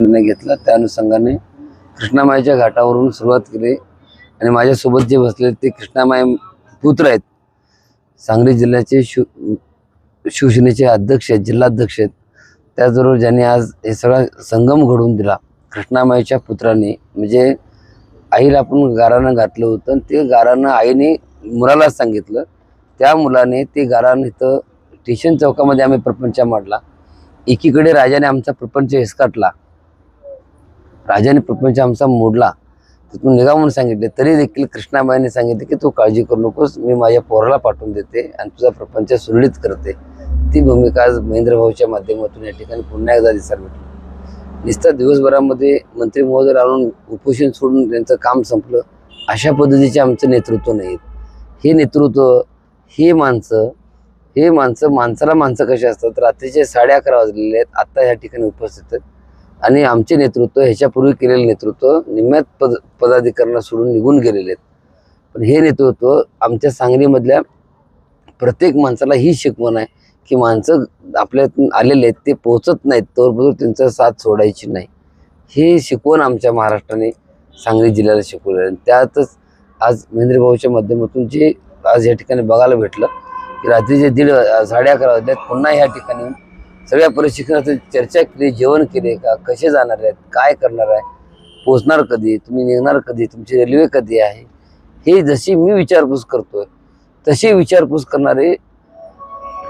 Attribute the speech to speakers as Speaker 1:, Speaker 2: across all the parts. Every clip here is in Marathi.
Speaker 1: निर्णय घेतला. त्या अनुषंगाने कृष्णामाईच्या घाटावरून सुरुवात केली आणि माझ्यासोबत जे बसले ते कृष्णामाई पुत्र आहेत. सांगली जिल्ह्याचे शिव शिवसेनेचे अध्यक्ष आहेत जिल्हाध्यक्ष आहेत. त्याचबरोबर ज्यांनी आज हे सगळा संगम घडवून दिला कृष्णामाईच्या पुत्राने. म्हणजे आईला आपण गारानं घातलं होतं ते गारानं आईने मुलाला सांगितलं. त्या मुलाने ते गारान इथं स्टेशन चौकामध्ये आम्ही प्रपंच मांडला. एकीकडे राजाने आमचा प्रपंच हिसकाटला राजाने प्रपंच आमचा मोडला तिथून निघा म्हणून सांगितले. तरी देखील कृष्णाबाईने सांगितले की तू काळजी करू नकोस मी माझ्या पोराला पाठवून देते आणि तुझा प्रपंच सुरळीत करते. ती भूमिका आज महेंद्रभाऊच्या माध्यमातून या ठिकाणी पुन्हा एकदा दिसायला भेटली. नुसतं दिवसभरामध्ये मंत्री महोदय आणून उपोषण सोडून त्यांचं काम संपलं अशा पद्धतीचे आमचं नेतृत्व नाही. हे नेतृत्व हे माणसं हे माणसं माणसाला माणसं कशी असतात? रात्रीचे साडे अकरा वाजलेले आहेत. आत्ता ह्या ठिकाणी उपस्थित आहेत. आणि आमचे नेतृत्व ह्याच्यापूर्वी केलेले नेतृत्व निम्म्यात पद पदाधिकाऱ्यांना सोडून निघून गेलेले आहेत. पण हे नेतृत्व आमच्या सांगलीमधल्या प्रत्येक माणसाला ही शिकवण आहे की माणसं आपल्यातून आलेले आहेत ते पोहोचत नाहीत तोपर्यंत त्यांचा साथ सोडायची नाही. हे शिकवण आमच्या महाराष्ट्राने सांगली जिल्ह्याला शिकवलं आहे. त्यातच आज महेंद्र भाऊच्या माध्यमातून जे आज या ठिकाणी बघायला भेटलं की रात्रीचे दीड साडे अकरा वाजल्यात पुन्हा ह्या ठिकाणी सगळ्या प्रशिक्षणाची चर्चा केली जेवण केले का कसे जाणार आहेत काय करणार आहे पोचणार कधी तुम्ही निघणार कधी तुमची रेल्वे कधी आहे हे जशी मी विचारपूस करतोय तशी विचारपूस करणारे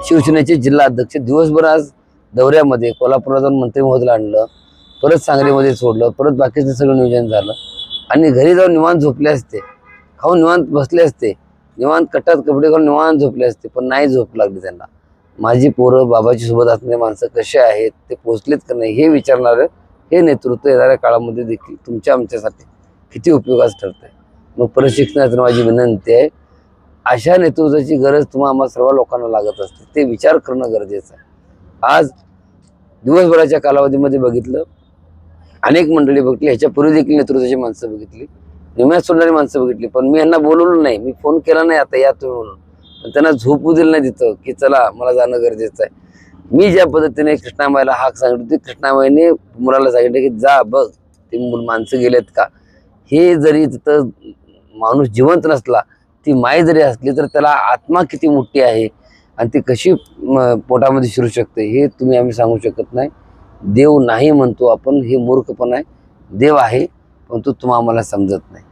Speaker 1: शिवसेनेचे जिल्हा अध्यक्ष दिवसभर आज दौऱ्यामध्ये कोल्हापूरला जाऊन मंत्री महोदयला आणलं परत सांगलीमध्ये सोडलं परत बाकीचं सगळं नियोजन झालं. आणि घरी जाऊन निवांत झोपले असते खाऊन निवांत बसले असते निवांत कट्टात कपडे घालून निवांत झोपले असते पण नाही झोप लागली त्यांना. माझी पोरं बाबाची सोबत असणारे माणसं कसे आहेत ते पोचलेत का नाही हे विचारणारं हे नेतृत्व येणाऱ्या काळामध्ये देखील तुमच्या आमच्यासाठी किती उपयोगाचं ठरतं आहे मग प्रशिक्षणाचं माझी विनंती आहे अशा नेतृत्वाची गरज तुम्हा आम्हा सर्व लोकांना लागत असते ते विचार करणं गरजेचं आहे. आज दिवसभराच्या कालावधीमध्ये बघितलं अनेक मंडळी बघितली ह्याच्यापूर्वी देखील नेतृत्वाची माणसं बघितली निम्यात सोडणारी माणसं बघितली पण मी यांना बोलवलं नाही मी फोन केला नाही आता या तुम्ही म्हणून. पण त्यांना झोपू दिलं नाही तिथं की चला मला जाणं गरजेचं आहे. मी ज्या पद्धतीने कृष्णामाईला हाक सांगितली होती कृष्णामाईने मुलाला सांगितलं की जा बघ ते मुल माणसं गेलेत का? हे जरी तिथं माणूस जिवंत नसला ती माय जरी असली तर त्याला आत्मा किती मोठी आहे आणि ती कशी पोटामध्ये शिरू शकते हे तुम्ही आम्ही सांगू शकत नाही. देव नाही म्हणतो आपण हे मूर्खपण आहे. देव आहे परंतु तुम्हा आम्हाला समजत नाही.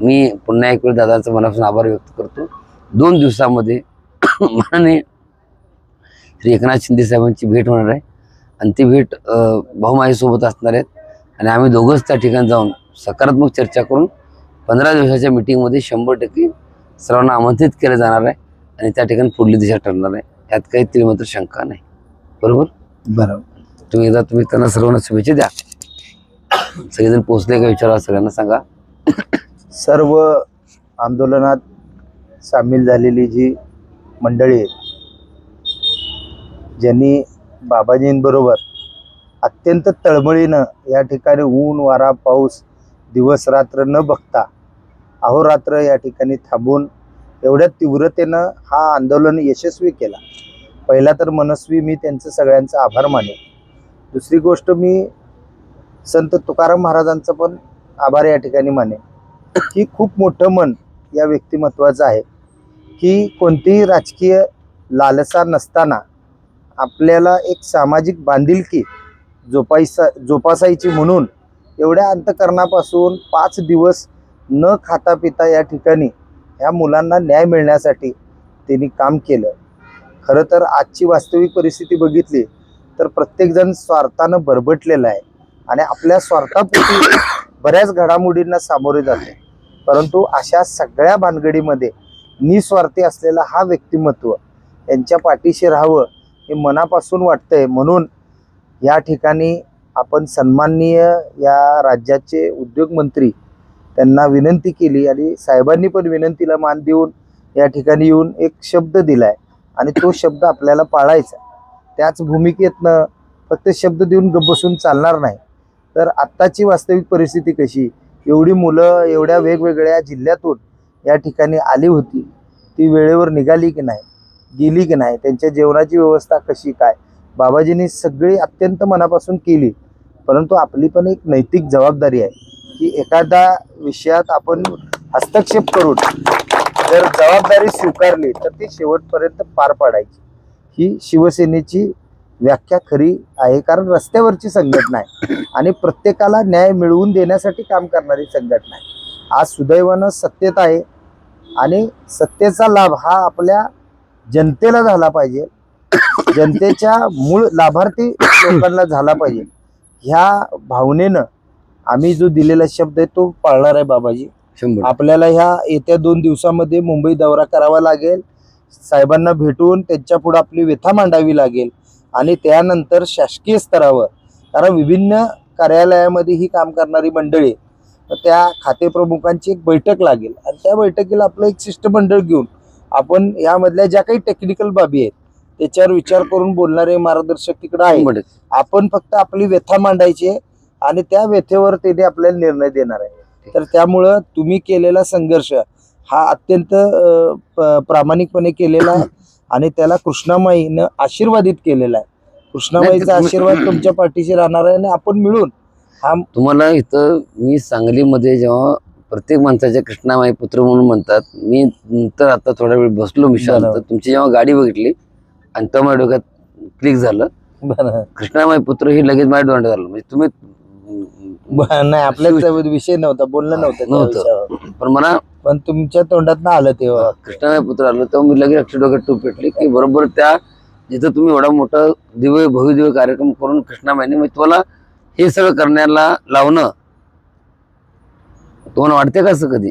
Speaker 1: मी पुन्हा एक वेळ दादाचं मनापासून आभार व्यक्त करतो. दोन दिवसामध्ये माननीय श्री एकनाथ शिंदे साहेबांची भेट होणार आहे. आणि ती भेट भाऊमाईसोबत असणार आहेत. आणि आम्ही दोघंच त्या ठिकाणी जाऊन सकारात्मक चर्चा करून पंधरा दिवसाच्या मिटिंगमध्ये शंभर टक्के सर्वांना आमंत्रित केलं जाणार आहे आणि त्या ठिकाणी पुढली दिशा ठरणार आहे. यात काही तरी मात्र शंका नाही. बरोबर?
Speaker 2: बरोबर.
Speaker 1: तुम्ही एकदा तुम्ही त्यांना सर्वांना शुभेच्छा द्या. सगळेजण पोहोचले का विचारा सगळ्यांना सांगा.
Speaker 2: सर्व आंदोलनात सामील झालेली जी मंडळी आहेत ज्यांनी बाबाजींबरोबर अत्यंत तळमळीनं या ठिकाणी ऊन वारा पाऊस दिवस रात्र न बघता अहोरात्र या ठिकाणी थांबून एवढ्या तीव्रतेनं हा आंदोलन यशस्वी केला. पहिला तर मनस्वी मी त्यांचं सगळ्यांचं आभार माने दुसरी गोष्ट मी संत तुकाराम महाराजांचं पण आभार या ठिकाणी माने की खूप मोठं मन या व्यक्तिमत्वाचं आहे. की कोणतीही राजकीय लालसा नसताना आपल्याला एक सामाजिक बांधिलकी जोपायसा जोपासायची म्हणून एवढ्या अंतकरणापासून पाच दिवस न खाता पिता या ठिकाणी ह्या मुलांना न्याय मिळण्यासाठी त्यांनी काम केलं. खरं तर आजची वास्तविक परिस्थिती बघितली तर प्रत्येकजण स्वार्थानं भरभटलेला आहे आणि आपल्या स्वार्थापोटी बऱ्याच घडामोडींना सामोरे जाते परंतु अशा सगळ्या भानगडीमध्ये निस्वार्थी असलेला हा व्यक्तिमत्व यांच्या पाठीशी राहावं हे मनापासून वाटतंय. म्हणून या ठिकाणी आपण सन्माननीय या राज्याचे उद्योगमंत्री त्यांना विनंती केली आणि साहेबांनी पण विनंतीला मान देऊन या ठिकाणी येऊन एक शब्द दिलाय आणि तो शब्द आपल्याला पाळायचा त्याच भूमिकेतनं फक्त शब्द देऊन गप्प बसून चालणार नाही. तर आत्ताची वास्तविक परिस्थिती कशी? एवढी मुलं एवढ्या वेगवेगळ्या जिल्ह्यातून या ठिकाणी आली होती ती वेळेवर निघाली की नाही गेली की नाही त्यांच्या जेवणाची व्यवस्था कशी काय बाबाजींनी सगळी अत्यंत मनापासून केली. परंतु आपली पण एक नैतिक जबाबदारी आहे की एखादा विषयात आपण हस्तक्षेप करून जर जबाबदारी स्वीकारली तर ती शेवटपर्यंत पार पाडायची. ही शिवसेनेची व्याख्या खरी आहे कारण रस्त्यावरची संघटना आहे आणि प्रत्येकाला न्याय मिळवून देण्यासाठी काम करणारी संघटना आहे. आज सुदैवानं सत्तेत आहे आणि सत्तेचा लाभ हा आपल्या जनतेला झाला पाहिजे. जनतेच्या मूळ लाभार्थी लोकांना झाला पाहिजे. ह्या भावनेनं आम्ही जो दिलेला शब्द आहे तो पाळणार आहे बाबाजी. आपल्याला ह्या येत्या दोन दिवसामध्ये मुंबई दौरा करावा लागेल. साहेबांना भेटून त्यांच्या पुढे आपली व्यथा मांडावी लागेल. आणि त्यानंतर शासकीय स्तरावर कारण विभिन्न कार्यालयामध्ये ही काम करणारी मंडळी. तर त्या खाते प्रमुखांची एक बैठक लागेल. आणि त्या बैठकीला आपलं एक शिष्टमंडळ घेऊन आपण यामधल्या ज्या काही टेक्निकल बाबी आहेत त्याच्यावर विचार करून बोलणारे मार्गदर्शक तिकडे आहे. आपण फक्त आपली व्यथा मांडायची आहे आणि त्या व्यथेवर त्याने आपल्याला निर्णय देणार आहे. तर त्यामुळं तुम्ही केलेला संघर्ष हा अत्यंत प्रामाणिकपणे केलेला आहे आणि त्याला कृष्णामाईनं आशीर्वादित केलेला आहे. कृष्णामाईचा आशीर्वाद तुमच्या पाठीशी राहणार आहे आणि आपण मिळून हा
Speaker 1: तुम्हाला इथं मी सांगलीमध्ये जेव्हा प्रत्येक माणसाच्या कृष्णामाई पुत्र म्हणून म्हणतात मी नंतर आता थोडा वेळ बसलो मी शांत
Speaker 2: बरोबर.
Speaker 1: तुमची जेव्हा गाडी बघितली आणि तर माझ्या डोक्यात क्लिक झालं. कृष्णामाई पुत्र हे लगेच माझ्या डोक्यात झालं म्हणजे तुम्ही
Speaker 2: नाही आपल्या विषय नव्हता बोलणं नव्हतं
Speaker 1: नव्हतं. पण मला
Speaker 2: पण तुमच्या तोंडात आलं तेव्हा
Speaker 1: कृष्णामाई पुत्र आलं तेव्हा मी लगेच लक्ष डोक्यात टूप पेटली की बरोबर त्या जिथं तुम्ही एवढा मोठा दिव्य भव्य कार्यक्रम करून कृष्णामाईने म्हणजे तुम्हाला हे सगळं करण्याला लावणं तुम्हाला वाटते का असं कधी?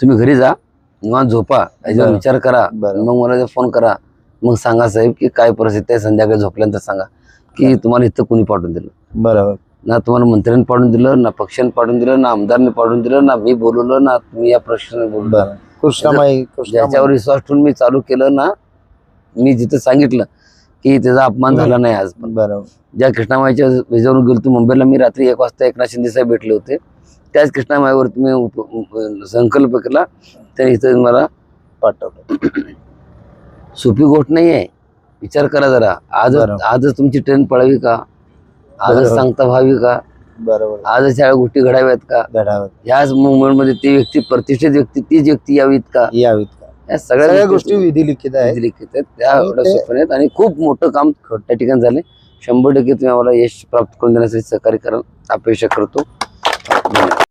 Speaker 1: तुम्ही घरी जा निवांत झोपा याच्यावर. विचार करा. मग मला फोन करा मग सांगा साहेब की काय परिस्थिती आहे संध्याकाळी झोपल्यानंतर सांगा की तुम्हाला इथं कुणी पाठवून दिलं?
Speaker 2: बरोबर.
Speaker 1: ना तुम्हाला मंत्र्यांनी पाडून दिलं ना पक्षाने पाडून दिलं ना आमदारने पाडून दिलं ना मी बोलवलं ना तुम्ही या प्रश्नाने बोललो ज्याच्यावर विश्वास ठेवून मी चालू केलं ना मी जिथं सांगितलं की त्याचा अपमान झाला नाही आज पण.
Speaker 2: बरोबर.
Speaker 1: ज्या कृष्णामाईच्या विजावरून गेलो मुंबईला मी रात्री एक वाजता एकनाथ शिंदे साहेब भेटले होते. त्याच कृष्णामाईवर तुम्ही संकल्प केला त्या इथं मला
Speaker 2: पाठवलं.
Speaker 1: सोपी गोष्ट नाही आहे. विचार करा जरा.
Speaker 2: बरोबर.
Speaker 1: आजच तुमची ट्रेन पळावी का? आजच. सांगता व्हावी का?
Speaker 2: बरोबर.
Speaker 1: आजच ह्या गोष्टी घडाव्यात का?
Speaker 2: घडावं
Speaker 1: ह्याच मुवमेंटमध्ये ती व्यक्ती प्रतिष्ठित व्यक्ती तीच व्यक्ती यावीत का?
Speaker 2: यावीत का?
Speaker 1: या
Speaker 2: सगळ्या गोष्टी विधी लिखित आहेत.
Speaker 1: लिखित आहेत. त्या एवढ्या
Speaker 2: ते-
Speaker 1: सोप्या नाहीत आणि खूप मोठं काम त्या ठिकाणी झाले शंभर टक्के तुम्ही आम्हाला यश प्राप्त करून देण्यासाठी सहकार्य कराल. अपेक्षा करतो.